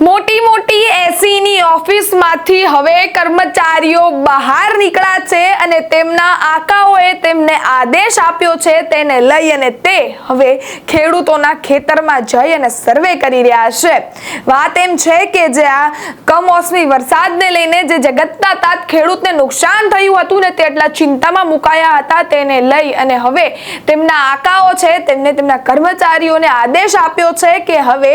મોટી મોટી એસીની ઓફિસમાંથી હવે કર્મચારીઓ બહાર નીકળ્યા છે અને તેમના આકાઓએ તેમને આદેશ આપ્યો છે તેને લઈ અને તે હવે ખેડૂતોના ખેતરમાં જઈ અને સર્વે કરી રહ્યા છે. વાત એમ છે કે જે આ કમોસમી વરસાદને લઈને જે જગતના તાત ખેડૂતને નુકસાન થયું હતું ને તે એટલા ચિંતામાં મુકાયા હતા તેને લઈ અને હવે તેમના આકાઓ છે તેમને તેમના કર્મચારીઓને આદેશ આપ્યો છે કે હવે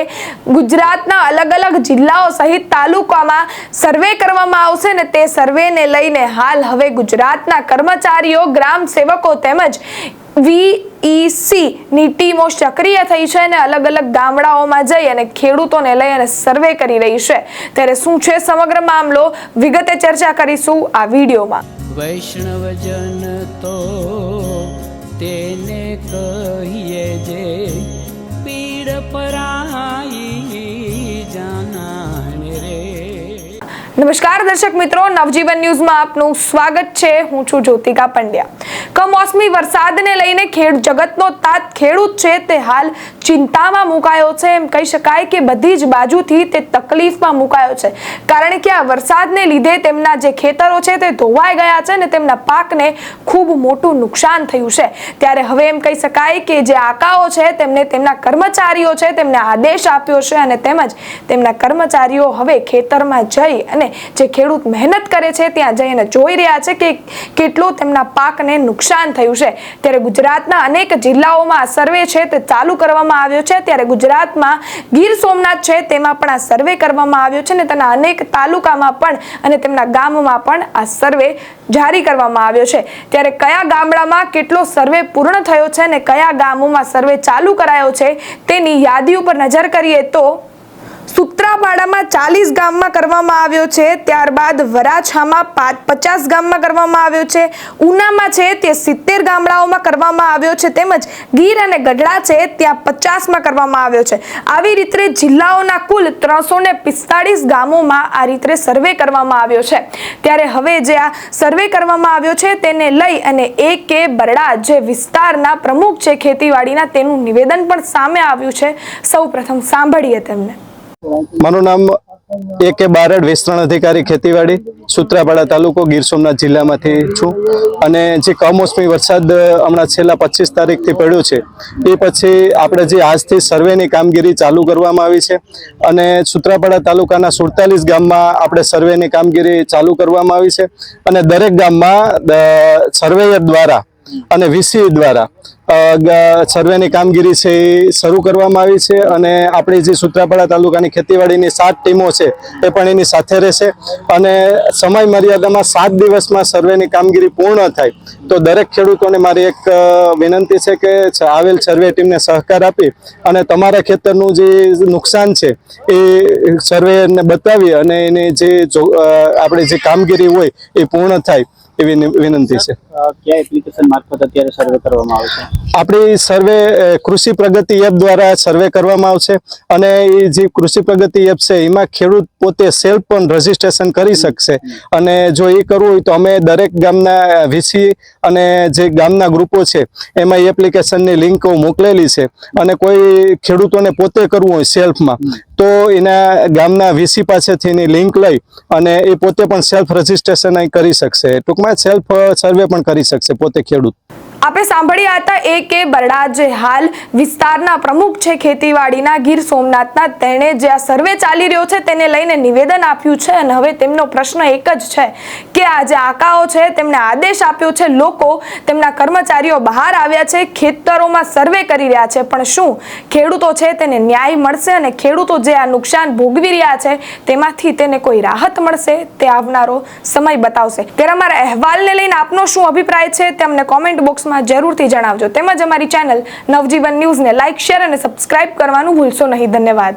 ગુજરાતના અલગ અલગ જિલ્લાઓ સહિત તાલુકામાં સર્વે કરવામાં આવશે ને તે સર્વેને લઈને હાલ હવે ગુજરાતના કર્મચારીઓ, ગ્રામ સેવકો તેમજ વીઈસી ની ટીમો સક્રિય થઈ છે અને અલગ અલગ ગામડાઓમાં જઈ અને ખેડૂતોને લઈ અને સર્વે કરી રહી છે. ત્યારે શું છે સમગ્ર મામલો? વિગતે ચર્ચા કરીશું આ વિડીયોમાં. વૈષ્ણવજન તો તેને કહીએ જે પીડ પરાઈ નમસ્કાર દર્શક મિત્રો, નવજીવન ન્યૂઝમાં આપનું સ્વાગત છે. હું છું જ્યોતિકા પંડ્યા. કમોસમી વરસાદને લઈને ખેડ જગતનો તાત ખેડૂત છે તે હાલ ચિંતામાં મુકાયો છે. એમ કહી શકાય કે બધી જ બાજુથી તે તકલીફમાં મુકાયો છે. કારણ કે આ વરસાદને લીધે તેમના જે ખેતરો છે તે ધોવાઈ ગયા છે અને તેમના પાકને ખૂબ મોટું નુકસાન થયું છે. ત્યારે હવે એમ કહી શકાય કે જે આકાઓ છે તેમને તેમના કર્મચારીઓ છે તેમને આદેશ આપ્યો છે અને તેમજ તેમના કર્મચારીઓ હવે ખેતરમાં જઈ અને જે ખેડૂત મહેનત કરે છે ત્યાં જઈને જોઈ રહ્યા છે કે કેટલું તેમના પાકને નુકસાન થયું છે. ત્યારે ગુજરાતના અનેક જિલ્લાઓમાં સર્વે છે તે ચાલુ કરવામાં આવ્યો છે. ત્યારે ગુજરાતમાં ગીર સોમનાથ છે, તેમાં પણ આ સર્વે કરવામાં આવ્યો છે ને તેના અનેક તાલુકામાં પણ અને તેમના ગામમાં પણ આ સર્વે જારી કરવામાં આવ્યો છે. ત્યારે કયા ગામડામાં કેટલો સર્વે પૂર્ણ થયો છે અને કયા ગામોમાં સર્વે ચાલુ કરાયો છે તેની યાદી ઉપર નજર કરીએ તો સૂત્રાપાડામાં ચાલીસ ગામમાં કરવામાં આવ્યો છે. ત્યારબાદ વરાછામાં પાંચ પચાસ ગામમાં કરવામાં આવ્યો છે. ઉનામાં છે તે સિત્તેર ગામડાઓમાં કરવામાં આવ્યો છે. તેમજ ગીર અને ગઢડા છે ત્યાં પચાસમાં કરવામાં આવ્યો છે. આવી રીતે જિલ્લાઓના કુલ ત્રણસો પિસ્તાળીસ ગામોમાં આ રીતે સર્વે કરવામાં આવ્યો છે. ત્યારે હવે જે આ સર્વે કરવામાં આવ્યો છે તેને લઈ અને એ કે બરડા જે વિસ્તારના પ્રમુખ છે ખેતીવાડીના, તેનું નિવેદન પણ સામે આવ્યું છે. સૌ પ્રથમ સાંભળીએ તેમને. મારું નામ એ કે બારડ વિસ્તરણ અધિકારી ખેતીવાડી, સુત્રાપાડા તાલુકો, ગીર સોમનાથ જિલ્લામાંથી છું. અને જે કમોસમી વરસાદ હમણાં છેલ્લા પચીસ તારીખથી પડ્યો છે, એ પછી આપણે જે આજથી સર્વેની કામગીરી ચાલુ કરવામાં આવી છે અને સુત્રાપાડા તાલુકાના સુડતાલીસ ગામમાં આપણે સર્વેની કામગીરી ચાલુ કરવામાં આવી છે. અને દરેક ગામમાં સર્વેયર દ્વારા અને વીસી દ્વારા સર્વેની કામગીરી છે એ શરૂ કરવામાં આવી છે અને આપણી જે સુત્રાપાડા તાલુકાની ખેતીવાડીની સાત ટીમો છે એ પણ એની સાથે રહેશે. અને સમય મર્યાદામાં સાત દિવસમાં સર્વેની કામગીરી પૂર્ણ થાય. તો દરેક ખેડૂતોને મારી એક વિનંતી છે કે આવેલ સર્વે ટીમને સહકાર આપી અને તમારા ખેતરનું જે નુકસાન છે એ સર્વેને બતાવી અને એની જે આપણે જે કામગીરી હોય એ પૂર્ણ થાય. એવી વિનંતી છે. કયા એપ્લિકેશન મારફત અત્યારે સર્વે કરવામાં આવશે આપણી સર્વે કૃષિ પ્રગતિ એપ દ્વારા સર્વે કરવામાં આવશે અને એ જે કૃષિ પ્રગતિ એપ છે એમાં ખેડૂત પોતે સેલ્ફ પણ રજીસ્ટ્રેશન કરી શકશે. અને જો એ કરવું હોય તો અમે દરેક ગામના વીસી અને જે ગામના ગ્રુપો છે એમાં એ એપ્લિકેશનની લિંકો મોકલેલી છે. અને કોઈ ખેડૂતોને પોતે કરવું હોય સેલ્ફમાં તો એના ગામના વીસી પાસેથી એની લિંક લઈ અને એ પોતે પણ સેલ્ફ રજીસ્ટ્રેશન કરી શકશે. ટૂંકમાં સેલ્ફ સર્વે પણ કરી શકશે પોતે ખેડૂત. આપણે સાંભળ્યા હતા એ કે બરડા જે હાલ વિસ્તારના પ્રમુખ છે ખેતીવાડીના, ગીર સોમનાથના. તેણે જે આ સર્વે ચાલી રહ્યો છે તેને લઈને નિવેદન આપ્યું છે અને હવે તેમનો પ્રશ્ન એક જ છે કે આ જે આકાઓ છે તેમને આદેશ આપ્યો છે, લોકો તેમના કર્મચારીઓ બહાર આવ્યા છે, ખેતરોમાં સર્વે કરી રહ્યા છે. પણ શું ખેડૂતો છે તેને ન્યાય મળશે અને ખેડૂતો જે આ નુકસાન ભોગવી રહ્યા છે તેમાંથી તેને કોઈ રાહત મળશે તે આવનારો સમય બતાવશે. ત્યારે અમારા અહેવાલને લઈને આપનો શું અભિપ્રાય છે તે અમને કોમેન્ટ બોક્સમાં જરૂરથી જણાવજો. તેમજ અમારી ચેનલ નવજીવન ન્યૂઝને લાઇક, શેર અને સબસ્ક્રાઇબ કરવાનું ભૂલશો નહીં. ધન્યવાદ.